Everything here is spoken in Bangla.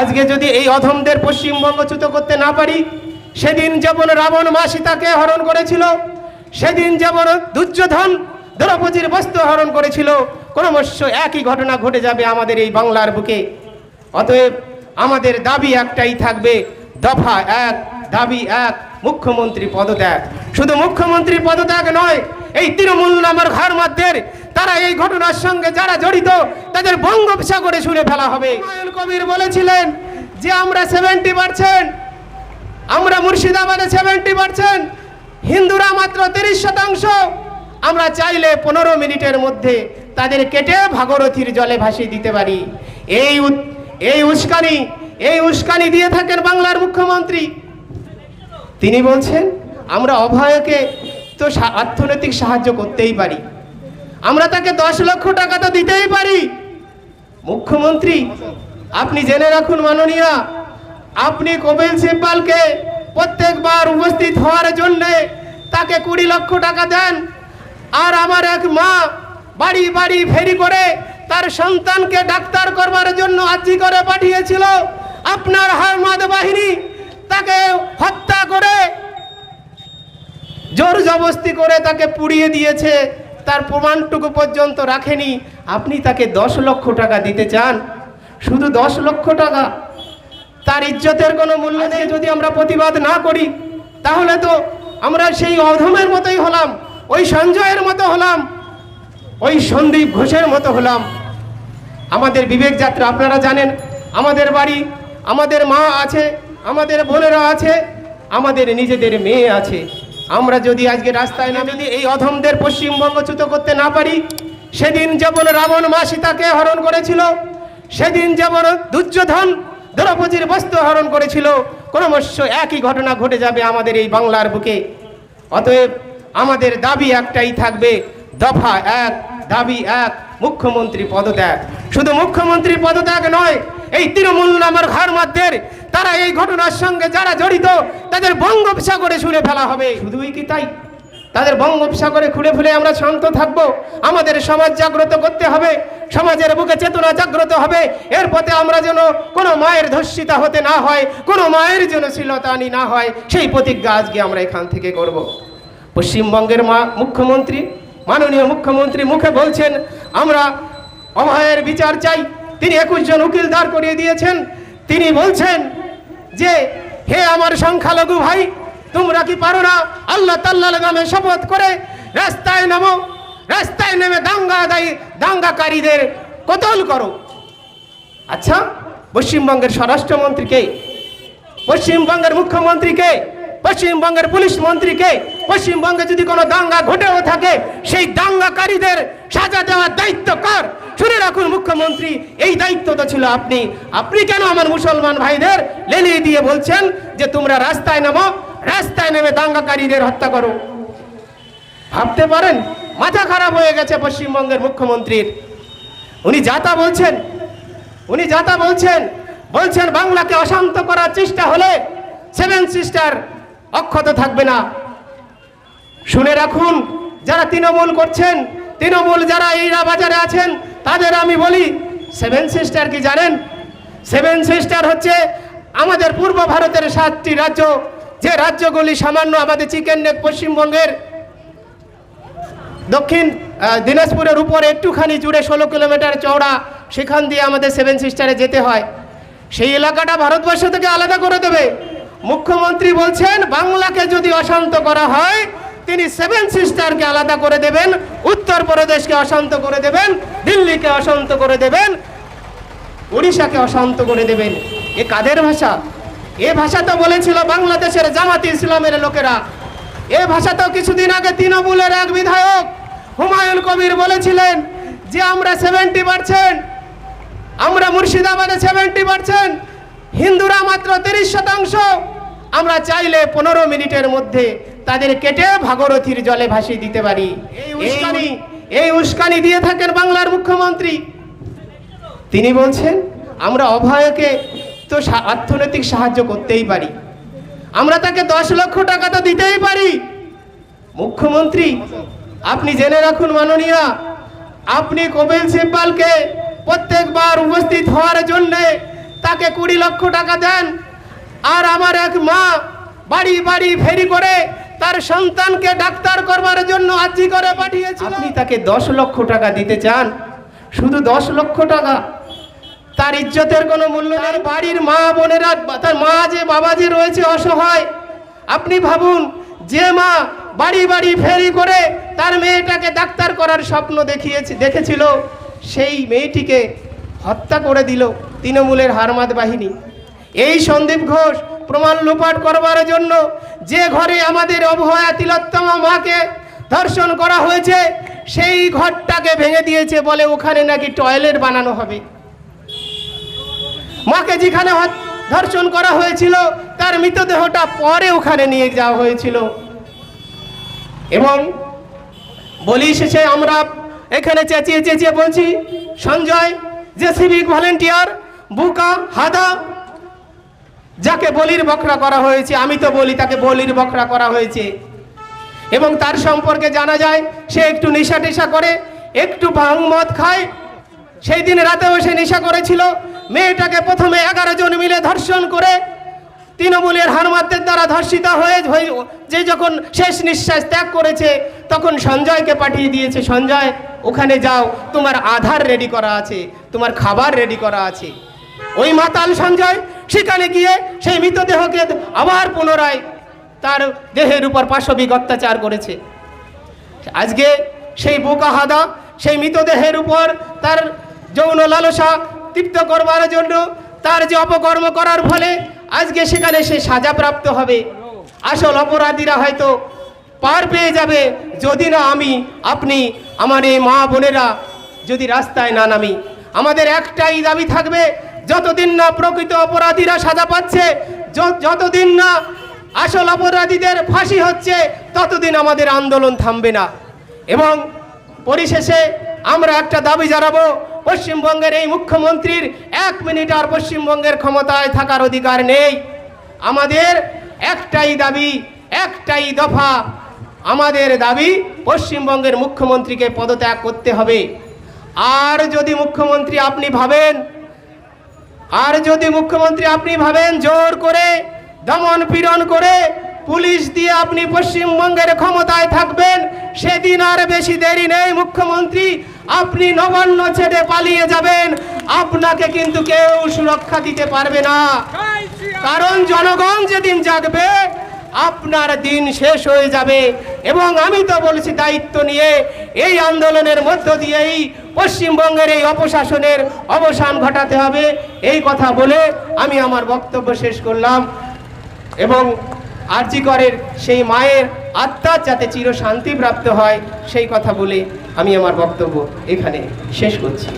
আজকে যদি এই অধমদের পশ্চিমবঙ্গ চ্যুত করতে না পারি, সেদিন যেমন রাবণ মা সীতাকে হরণ করেছিল, সেদিন যেমন দুর্যোধন দ্রৌপদীর বস্ত্র হরণ করেছিল, ক্রমশ একই ঘটনা ঘটে যাবে আমাদের এই বাংলার বুকে। অতএব আমাদের দাবি একটাই থাকবে, দফা এক, দাবি এক, মুখ্যমন্ত্রী পদত্যাগ। শুধু মুখ্যমন্ত্রী পদত্যাগ নয়, এই তৃণমূল নামের ঘর মধ্যে তারা এই ঘটনার সঙ্গে যারা জড়িত, তাদের বঙ্গোপসাগরে শুনে ফেলা হবে। কবির বলেছিলেন যে, আমরা সেভেন্টি পার্সেন্ট আমরা মুর্শিদাবাদে সেভেন্টি পার্সেন্ট হিন্দুরা মাত্র তিরিশ শতাংশ। আমরা চাইলে পনেরো মিনিটের মধ্যে তাদের কেটে ভাগরথীর জলে ভাসিয়ে দিতে পারি। এই এই উস্কানি এই উস্কানি দিয়ে থাকেন বাংলার মুখ্যমন্ত্রী। তিনি বলছেন, আমরা অভয়কে তো অর্থনৈতিক সাহায্য করতেই পারি। আমরা তাকে দশ লক্ষ টাকা তো দিতেই পারি। মুখ্যমন্ত্রী, আপনি জেনে রাখুন মাননীয়া, আপনি কপিল সিব্বালকে প্রত্যেকবার উপস্থিত হওয়ার জন্য তাকে কুড়ি লক্ষ টাকা দেন। আর আমার এক মা বাড়ি বাড়ি ফেরি করে তার সন্তানকে ডাক্তার করবার জন্য আর্জি করে পাঠিয়েছিল। আপনার হারমাদ বাহিনী তাকে হত্যা করে, জোর জবস্তি করে তাকে পুড়িয়ে দিয়েছে। তার প্রমাণটুকু পর্যন্ত রাখেনি, আপনি তাকে দশ লক্ষ টাকা দিতে চান। শুধু দশ লক্ষ টাকা, তার ইজ্জতের কোনো মূল্য নেই যদি আমরা প্রতিবাদ না করি। তাহলে তো আমরা সেই অধমের মতোই হলাম, ওই সঞ্জয়ের মতো হলাম, ওই সন্দীপ ঘোষের মতো হলাম। আমাদের বিবেক যাত্রা আপনারা জানেন, আমাদের বাড়ি, আমাদের মা আছে, আমাদের বোনেরা আছে, আমাদের নিজেদের মেয়ে আছে। আমরা যদি আজকে রাস্তায় না যদি এই অধমদের পশ্চিমবঙ্গ চ্যুত করতে না পারি, সেদিন যেমন রাবণ মা সীতাকে হরণ করেছিল, সেদিন যেমন দুর্যোধন দ্রৌপদীর বস্ত্র হরণ করেছিল, ক্রমশ একই ঘটনা ঘটে যাবে আমাদের এই বাংলার বুকে। অতএব আমাদের দাবি একটাই থাকবে, দফা এক, দাবি এক, মুখ্যমন্ত্রী পদত্যাগ। শুধু মুখ্যমন্ত্রী পদত্যাগ নয়, এই তৃণমূল নামের ঘর মধ্যে তারা এই ঘটনার সঙ্গে যারা জড়িত তাদের বঙ্গোপসাগরে শুনে ফেলা হবে। শুধুই কি তাই? তাদের বঙ্গোপসাগরে খুলে ফুলে আমরা শান্ত থাকব। আমাদের সমাজ জাগ্রত করতে হবে সমাজের বুকে চেতনা জাগ্রত হবে। এর পথে আমরা যেন কোনো মায়ের ধর্ষিতা হতে না হয় কোনো মায়ের যেন শ্লীলতানি না হয় সেই প্রতিজ্ঞা আজকে আমরা এখান থেকে করব। পশ্চিমবঙ্গের মা মুখ্যমন্ত্রী মাননীয় মুখ্যমন্ত্রী মুখে বলছেন আমরা অভয়ের বিচার চাই। তিনি একুশ জন উকিল দাঁড় করিয়ে দিয়েছেন। তিনি বলছেন যে, হে আমার সংখ্যালঘু ভাই, তোমরা কি পারো না আল্লাহ তাল্লাহ নামে শপথ করে রাস্তায় নামো, রাস্তায় নেমে দাঙ্গা দায়ী, দাঙ্গাকারীদের কতল করো? আচ্ছা পশ্চিমবঙ্গের স্বরাষ্ট্রমন্ত্রীকে পশ্চিমবঙ্গের মুখ্যমন্ত্রীকে পশ্চিমবঙ্গের পুলিশ মন্ত্রীকে পশ্চিমবঙ্গে যদি কোনো দাঙ্গা ঘটেও থাকে, সেই দাঙ্গাকারীদের সাজা দেওয়ার দায়িত্ব কার? শুনে রাখুন, মুখ্যমন্ত্রী, এই দায়িত্ব তো ছিল আপনি। আপনি কেন আমার মুসলমান ভাইদের লেলিয়ে দিয়ে বলছেন যে তোমরা রাস্তায় নামো, রাস্তায় নেমে দাঙ্গাকারীদের হত্যা করো? ভাবতে পারেন? মাথা খারাপ হয়ে গেছে পশ্চিমবঙ্গের মুখ্যমন্ত্রীর। উনি যাতা বলছেন, উনি যাতা বলছেন বলছেন বাংলাকে অশান্ত করার চেষ্টা হলে সেভেন সিস্টার অক্ষত থাকবে না। শুনে রাখুন, যারা তৃণমূল করছেন, তৃণমূল যারা এই বাজারে আছেন, তাদের আমি বলি সেভেন সিস্টার কি জানেন? সেভেন সিস্টার হচ্ছে আমাদের পূর্ব ভারতের সাতটি রাজ্য, যে রাজ্যগুলি সামান্য আমাদের চিকেন নেক পশ্চিমবঙ্গের দক্ষিণ দিনাজপুরের উপরে একটুখানি জুড়ে ষোলো কিলোমিটার চওড়া, সেখান দিয়ে আমাদের সেভেন সিস্টারে যেতে হয়। সেই এলাকাটা ভারতবর্ষ থেকে আলাদা করে দেবে। মুখ্যমন্ত্রী বলছেন, বাংলাকে যদি অশান্ত করা হয় তিনি সেভেন সিস্টারকে আলাদা করে দেবেন উত্তরপ্রদেশকে অশান্ত করে দেবেন, দিল্লিকে অশান্ত করে দেবেন, উড়িষ্যাকে অশান্ত করে দেবেন। এ কাদের ভাষা? এ ভাষা তো বলেছিল বাংলাদেশের জামাতি ইসলামের লোকেরা। এ ভাষা তো কিছুদিন আগে তৃণমূলের এক বিধায়ক হুমায়ুন কবির বলেছিলেন যে আমরা সেভেন্টি পার্সেন্ট আমরা মুর্শিদাবাদে সেভেন্টি পার্সেন্ট হিন্দুরা মাত্র তিরিশ শতাংশ, আমরা চাইলে পনেরো মিনিটের মধ্যে তাদের কেটে ভাগরথীর জলে ভাসিয়ে দিতে পারি। এই উস্কানি। এই উস্কানি দিয়ে থাকেন বাংলার মুখ্যমন্ত্রী। তিনি বলছেন আমরা অভয়কে তো অর্থনৈতিক সাহায্য করতেই পারি। আমরা তাকে দশ লক্ষ টাকা তো দিতেই পারি। মুখ্যমন্ত্রী আপনি জেনে রাখুন মাননীয়া আপনি কপিল সিব্বালকে প্রত্যেকবার উপস্থিত হওয়ার জন্য তাকে কুড়ি লক্ষ টাকা দেন। আর আমার এক মা বাড়ি বাড়ি ফেরি করে তার সন্তানকে ডাক্তার করবার জন্য আর্জি করে পাঠিয়েছে আপনি তাকে দশ লক্ষ টাকা দিতে চান? শুধু দশ লক্ষ টাকা? তার ইজ্জতের কোনো মূল্য নেই। বাড়ির মা বোনেরা তার মা যে বাবা যে রয়েছে অসহায় আপনি ভাবুন যে মা বাড়ি বাড়ি ফেরি করে তার মেয়েটাকে ডাক্তার করার স্বপ্ন দেখিয়েছে দেখেছিল সেই মেয়েটিকে হত্যা করে দিল তৃণমূলের হারমাদ বাহিনী। এই সন্দীপ ঘোষ প্রমাণ লোপাট করবার জন্য যে ঘরে আমাদের অবহয়া তিলোত্তমা মাকে ধর্ষণ করা হয়েছে, সেই ঘরটাকে ভেঙে দিয়েছে বলে ওখানে নাকি টয়লেট বানানো হবে। মাকে যেখানে ধর্ষণ করা হয়েছিল, তার মৃতদেহটা পরে ওখানে নিয়ে যাওয়া হয়েছিল। এবং বলি শেষে আমরা এখানে চেঁচিয়ে চেঁচিয়ে বলছি, সঞ্জয়, যে সিভিক ভলেন্টিয়ার বুকা, হাদা যাকে বলির বকরা করা হয়েছে, আমি তো বলি, তাকে বলির বকরা করা হয়েছে। এবং তার সম্পর্কে জানা যায়, সে একটু নেশা টেশা করে, একটু ভাং মদ খায়। সেই দিন রাতেও সে নেশা করেছিল। মেয়েটাকে প্রথমে এগারো জন মিলে ধর্ষণ করে, তৃণমূলের হারমাতদের দ্বারা ধর্ষিত হয়ে- যে যখন শেষ নিঃশ্বাস ত্যাগ করেছে, তখন সঞ্জয়কে পাঠিয়ে দিয়েছে, সঞ্জয়, ওখানে যাও, তোমার আধার রেডি করা আছে, তোমার খাবার রেডি করা আছে। ওই মাতাল সঞ্জয় সেখানে গিয়ে সেই মৃতদেহকে আবার পুনরায় তার দেহের উপর পাশবিক অত্যাচার করেছে। আজকে সেই বোকা হাদা সেই মৃতদেহের উপর তার যৌন লালসা তৃপ্ত করবার জন্য তার যে অপকর্ম করার ফলে আজকে সেখানে সে সাজাপ্রাপ্ত হবে। আসল অপরাধীরা হয়তো পার পেয়ে যাবে যদি না আমি, আপনি, আমার এই মা বোনেরা যদি রাস্তায় না নামি। আমাদের একটাই দাবি থাকবে যতদিন না প্রকৃত অপরাধীরা সাজা পাচ্ছে যতদিন না আসল অপরাধীদের ফাঁসি হচ্ছে, ততদিন আমাদের আন্দোলন থামবে না। এবং পরিশেষে আমরা একটা দাবি জানাব, পশ্চিমবঙ্গের এই মুখ্যমন্ত্রীর এক মিনিট আর পশ্চিমবঙ্গের ক্ষমতায় থাকার অধিকার নেই। আমাদের একটাই দাবি, একটাই দফা। আমাদের দাবি পশ্চিমবঙ্গের মুখ্যমন্ত্রীকে পদত্যাগ করতে হবে। আর যদি মুখ্যমন্ত্রী আপনি ভাবেন আর যদি মুখ্যমন্ত্রী আপনি ভাবেন জোর করে, দমন পীড়ন করে, পুলিশ দিয়ে আপনি পশ্চিমবঙ্গের ক্ষমতায় থাকবেন, সেদিন আর বেশি দেরি নেই মুখ্যমন্ত্রী। আপনি নবান্ন ছেড়ে পালিয়ে যাবেন। আপনাকে কিন্তু কেউ সুরক্ষা দিতে পারবে না। কারণ জনগণ যেদিন জাগবে, আপনার দিন শেষ হয়ে যাবে। এবং আমি তো বলছি দায়িত্ব নিয়ে, এই আন্দোলনের মধ্য দিয়েই পশ্চিমবঙ্গের এই অপশাসনের অবসান ঘটাতে হবে। এই কথা বলে আমি আমার বক্তব্য শেষ করলাম এবং আর্জিকরের সেই মায়ের আত্মার যাতে চির শান্তি প্রাপ্ত হয়, সেই কথা বলে আমি আমার বক্তব্য এখানে শেষ করছি।